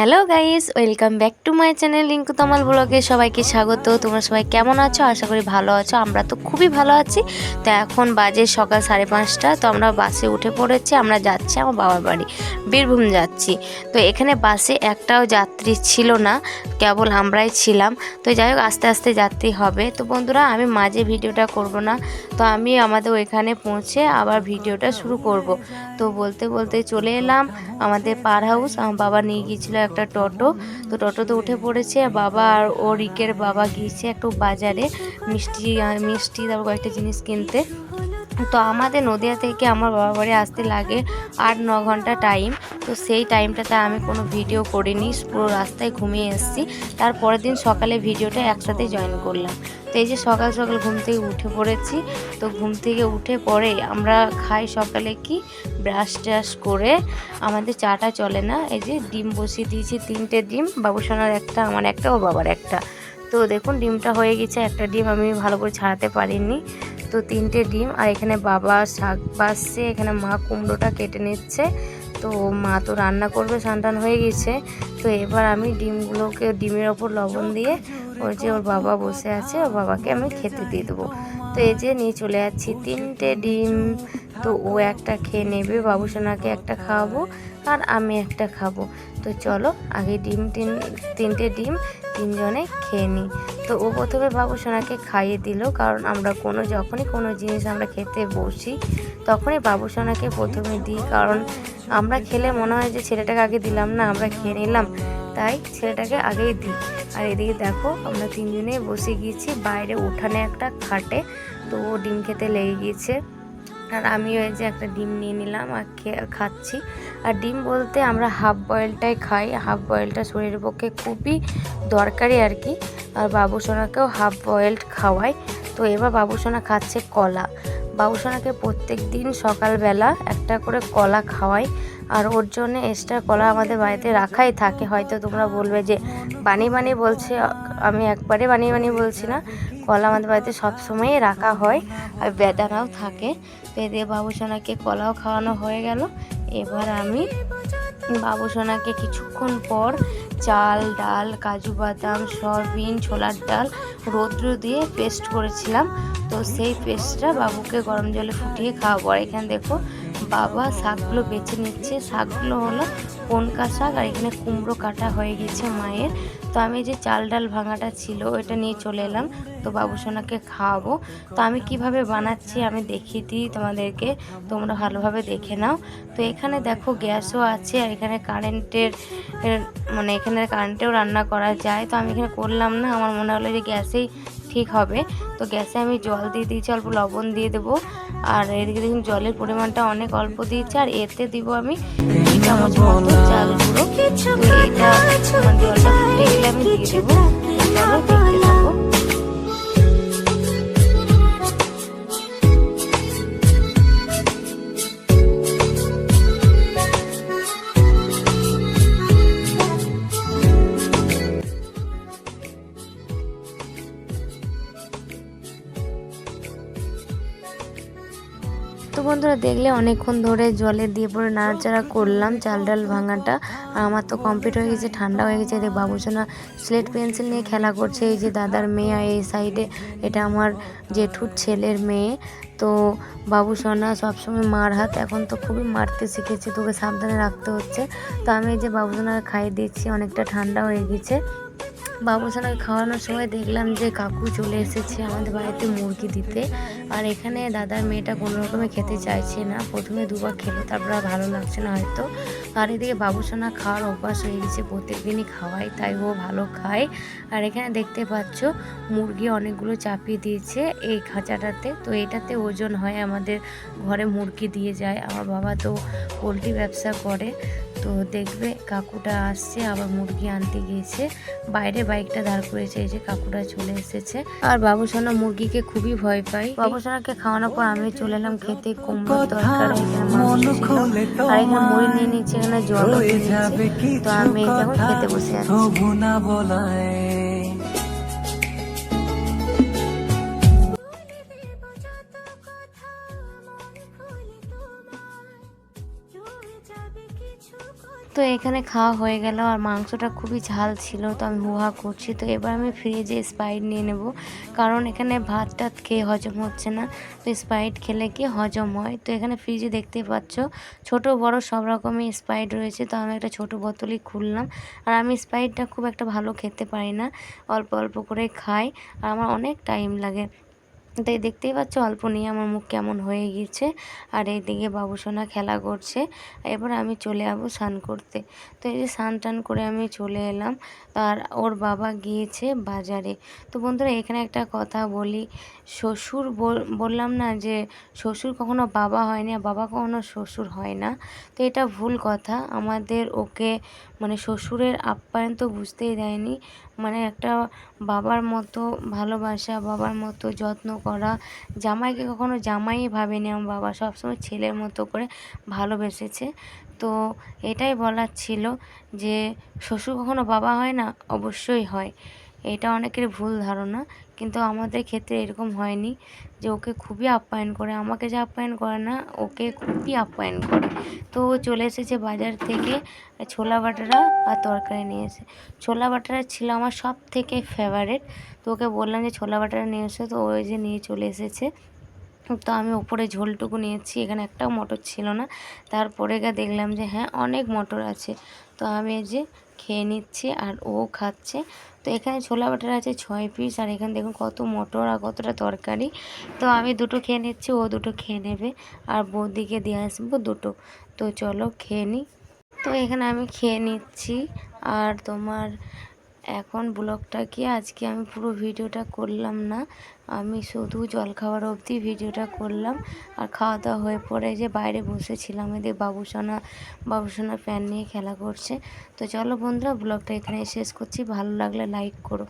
Hello guys, welcome back to my channel Rinku Tamal ব্লগে সবাইকে স্বাগত। তোমরা সবাই কেমন আছো? আশা করি ভালো আছো। আমরা তো খুবই ভালো আছি। তো এখন বাজে সকাল সাড়ে পাঁচটা। তো আমরা বাসে উঠে পড়েছি। আমরা যাচ্ছি আমার বাবার বাড়ি, বীরভূম যাচ্ছি। তো এখানে বাসে একটাও যাত্রী ছিল না, কেবল আমরাই ছিলাম। তো যাই হোক, আস্তে আস্তে যাত্রী হবে। তো বন্ধুরা, আমি মাঝে ভিডিওটা করব না। তো আমি আমাদের ওইখানে পৌঁছে আবার ভিডিওটা শুরু করব। তো বলতে বলতে চলে এলাম আমাদের পার হাউস। আমার বাবা নিয়ে গিয়েছিল একটা টোটো। তো টোটোতে উঠে পড়েছে বাবা আর ও রিকের বাবা গিয়েছে একটু বাজারে মিষ্টি মিষ্টি, তারপর কয়েকটা জিনিস কিনতে। তো আমাদের নদিয়া থেকে আমার বাবা বাড়ি আসতে লাগে আট, ন ঘণ্টা টাইম তো সেই টাইমটাতে আমি কোনো ভিডিও করিনি, পুরো রাস্তায় ঘুমিয়ে এসেছি। তারপরের দিন সকালে ভিডিওটা একসাথে জয়েন করলাম। তো এই যে সকাল সকাল ঘুম থেকে উঠে পড়েছি, তো ঘুম থেকে উঠে পরে আমরা খাই সকালে কি? ব্রাশ ট্রাশ করে আমাদের চাটা চলে না? এই যে ডিম বসিয়ে দিয়েছি, তিনটে ডিম। বাবুসোনার একটা, আমার একটা, ও বাবার একটা। তো দেখুন ডিমটা হয়ে গেছে, একটা ডিম আমি ভালো করে ছাড়াতে পারিনি। তো তিনটে ডিম, আর এখানে বাবা শাক বাসছে, এখানে মা কুমড়োটা কেটে নিচ্ছে। তো মা তো রান্না করবে সান্টান হয়ে গেছে। তো এবার আমি ডিমগুলোকে, ডিমের ওপর লবণ দিয়ে ওই যে ওর বাবা বসে আছে, ওর বাবাকে আমি খেতে দিয়ে দেবো। তো এই যে নিয়ে চলে যাচ্ছি তিনটে ডিম। তো ও একটা খেয়ে নেবে বাবুসোনাকে একটা খাওয়াবো আর আমি একটা খাব। তো চলো, আগে ডিম তিন, তিনটে ডিম তিনজনে খেয়ে নিই। তো ও প্রথমে বাবুসোনাকে খাইয়ে দিল, কারণ আমরা কোনো, যখনই কোনো জিনিস আমরা খেতে বসি তখনই বাবুসোনাকে প্রথমে দিই, কারণ আমরা খেলে মনে হয় যে ছেলেটাকে আগে দিলাম না, আমরা খেয়ে নিলাম। তাই ছেলেটাকে আগেই দিই। আর এদিকে দেখো, আমরা তিনজনে বসে গিয়েছি বাইরে উঠানে একটা খাটে। তো ও ডিম খেতে লেগে গিয়েছে। আর আমি ওই যে একটা ডিম নিয়ে নিলাম আর খাচ্ছি। আর ডিম বলতে আমরা হাফ বয়েলটাই খাই। হাফ বয়েলটা শরীরের পক্ষে খুবই দরকারি আর কি। আর বাবুসোনাকেও হাফ বয়েলড খাওয়াই। তো এবার বাবুসোনা খাচ্ছে কলা। বাবুসোনাকে প্রত্যেক দিন সকালবেলা একটা করে কলা খাওয়াই। আর ওর জন্য এক্সট্রা কলা আমাদের বাড়িতে রাখাই থাকে। হয়তো তোমরা বলবে যে, বানিয়ে বানিয়ে বলছে, আমি একবারে বানিয়ে বানিয়ে বলছি না। কলা আমাদের বাড়িতে সবসময়ই রাখা হয়। আর বেদানাও থাকে। এদের বাবুসোনাকে কলাও খাওয়ানো হয়ে গেল। এবার আমি বাবুসোনাকে কিছুক্ষণ পর চাল, ডাল, কাজু বাদাম, সয়াবিন, ছোলার ডাল, রৌদ্র দিয়ে পেস্ট করেছিলাম। তো সেই পেস্টটা বাবুকে গরম জলে ফুটিয়ে খাওয়াবো। আর এখানে দেখো বাবা শাকগুলো বেছে নিচ্ছে। শাকগুলো হলো কনকা শাক আর এখানে কুমড়ো কাটা হয়ে গেছে মায়ের। তো আমি যে চাল ডাল ভাঙাটা ছিল, ওইটা নিয়ে চলে এলাম। তো বাবুসোনাকে খাওয়াবো। তো আমি কীভাবে বানাচ্ছি আমি দেখিয়ে দিই তোমাদেরকে। তোমরা ভালোভাবে দেখে নাও। তো এখানে দেখো গ্যাসও আছে আর এখানে কারেন্টের মানে এখানে কারেন্টেও রান্না করা যায়। তো আমি এখানে করলাম না, আমার মনে হলো যে গ্যাসেই ঠিক হবে। তো গ্যাসে আমি জল দিয়ে দিয়েছি, অল্প লবণ দিয়ে দেবো। আর এদিকে দেখুন জলের পরিমাণটা অনেক অল্প দিয়েছি, আর এতে দিব আমি চামচ মতো চাল গুঁড়ো। এটা জলটা আমি দিয়ে দেবো। বন্ধুরা দেখলে অনেকক্ষণ ধরে জলে দিয়ে পরে নাড়াচাড়া করলাম, চাল ডাল ভাঙাটা। আর আমার তো কমপ্লিট হয়ে গেছে, ঠান্ডা হয়ে গেছে। এদের বাবুসোনা স্লেট পেন্সিল নিয়ে খেলা করছে, এই যে দাদার মেয়ে আর এই সাইডে এটা আমার জেঠুর ছেলের মেয়ে। তো বাবুসোনা সবসময় মার হাত, এখন তো খুবই মারতে শিখেছে, তোকে সাবধানে রাখতে হচ্ছে। তো আমি এই যে বাবুসোনাকে খাইয়ে দিচ্ছি, অনেকটা ঠান্ডা হয়ে গেছে। বাবুসোনাকে খাওয়ানোর সময় দেখলাম যে কাকু চলে এসেছে আমাদের বাড়িতে মুরগি দিতে। আর এখানে দাদার মেয়েটা কোনো রকমে খেতে চাইছে না। প্রথমে দুবার খেলো তারপর ভালো লাগছে না হয়তো। আর এদিকে বাবুসোনা খাওয়ার অভ্যাস হয়ে গেছে, প্রত্যেকদিনই খাওয়াই তাই ও ভালো খায়। আর এখানে দেখতে পাচ্ছ, মুরগি অনেকগুলো চাপিয়ে দিয়েছে এই খাঁচাটাতে। তো এটাতে ওজন হয় আমাদের ঘরে মুরগি দিয়ে যায়। আমার বাবা তো পোলট্রি ব্যবসা করে। তো দেখবে কাকুটা আসছে আবার মুরগি আনতে গিয়েছে। বাইরে বাইকটা দাঁড় করেছে এই যে কাকুটা চলে এসেছে। আর বাবুসোনা মুরগিকে খুবই ভয় পাই বাবুসোনাকে খাওয়ানোর পর আমি চলে এলাম খেতে কুমড়োর তরকারি। আর এখানে মুড়ি নিয়ে নিচ্ছে এখানে জল তো আমি এখন খেতে বসে আছি। তো এখানে খাওয়া হয়ে গেল আর মাংসটা খুবই ঝাল ছিল, তো আমি হুহা করছি। তো এবার আমি ফ্রিজে স্প্রাইট নিয়ে নেব, কারণ এখানে ভাত টাত খেয়ে হজম হচ্ছে না। তো স্প্রাইট খেলে কি হজম হয়? তো এখানে ফ্রিজে দেখতেই পাচ্ছ, ছোট বড় সব রকমই স্প্রাইট রয়েছে। তো আমি একটা ছোট বোতলই খুললাম আর আমি স্প্রাইটটা খুব একটা ভালো খেতে পারি না, অল্প অল্প করে খাই আর আমার অনেক টাইম লাগে। তাই দেখতেই পাচ্ছ অল্প নিয়ে আমার মুখ কেমন হয়ে গিয়েছে। আর এইদিকে বাবুসোনা খেলা করছে। এবার আমি চলে যাব স্নান করতে। তো এই যে স্নান টান করে আমি চলে এলাম। আর ওর বাবা গিয়েছে বাজারে। তো বন্ধুরা এখানে একটা কথা বলি। শ্বশুর বললাম না যে শ্বশুর কখনো বাবা হয় না বাবা কখনো শ্বশুর হয় না। তো এটা ভুল কথা। আমাদের ওকে মানে শ্বশুরের আপ্যায়ন তো বুঝতেই দেয়নি। মানে একটা বাবার মতো ভালোবাসা, বাবার মতো যত্ন করা, জামাইকে কখনো জামাই ভাবেনি। আমার বাবা সবসময় ছেলের মতো করে ভালোবেসেছে। তো এটাই বলার ছিল যে শ্বশুর কখনো বাবা হয় না, অবশ্যই হয়। এটা অনেকের ভুল ধারণা। কিন্তু আমাদের ক্ষেত্রে এরকম হয়নি যে ওকে খুবই আপ্যায়ন করে। আমাকে যে আপ্যায়ন করে না, ওকে খুবই আপ্যায়ন করে। তো ও চলে এসেছে বাজার থেকে ছোলা বাটারা আর তরকারি নিয়ে এসে। ছোলা বাটারা ছিল আমার সব থেকে ফেভারেট তো ওকে বললাম যে, ছোলা বাটারা নিয়ে এসে। তো ওই যে নিয়ে চলে এসেছে। তো আমি ওপরে ঝোলটুকু নিয়েছি, এখানে একটাও মটর ছিল না। তারপরে গিয়ে দেখলাম যে হ্যাঁ অনেক মটর আছে। তো আমি যে খেয়ে নিচ্ছে আর ও খাচ্ছে। তো এখানে ছোলা বাটার আছে ছয় পিস আর এখানে দেখুন কত মটর আর কতটা তরকারি। তো আমি দুটো খেয়ে নিচ্ছি, ও দুটো খেয়ে নেবে আর বৌদিকে দিয়ে আসব দুটো। তো চলো খেয়ে নিই তো এখানে আমি খেয়ে নিচ্ছি আর তোমার এখন ব্লগটা কি? আজকে আমি পুরো ভিডিওটা করলাম না। আমি শুধু জল খাওয়ার অবধি ভিডিওটা করলাম। আর খাওয়া দাওয়া হয়ে পরে যে বাইরে বসেছিলাম এদের বাবুসোনা বাবুসোনা প্যান নিয়ে খেলা করছে। তো চলো বন্ধুরা, ব্লগটা এখানে শেষ করছি। ভালো লাগলে লাইক করো।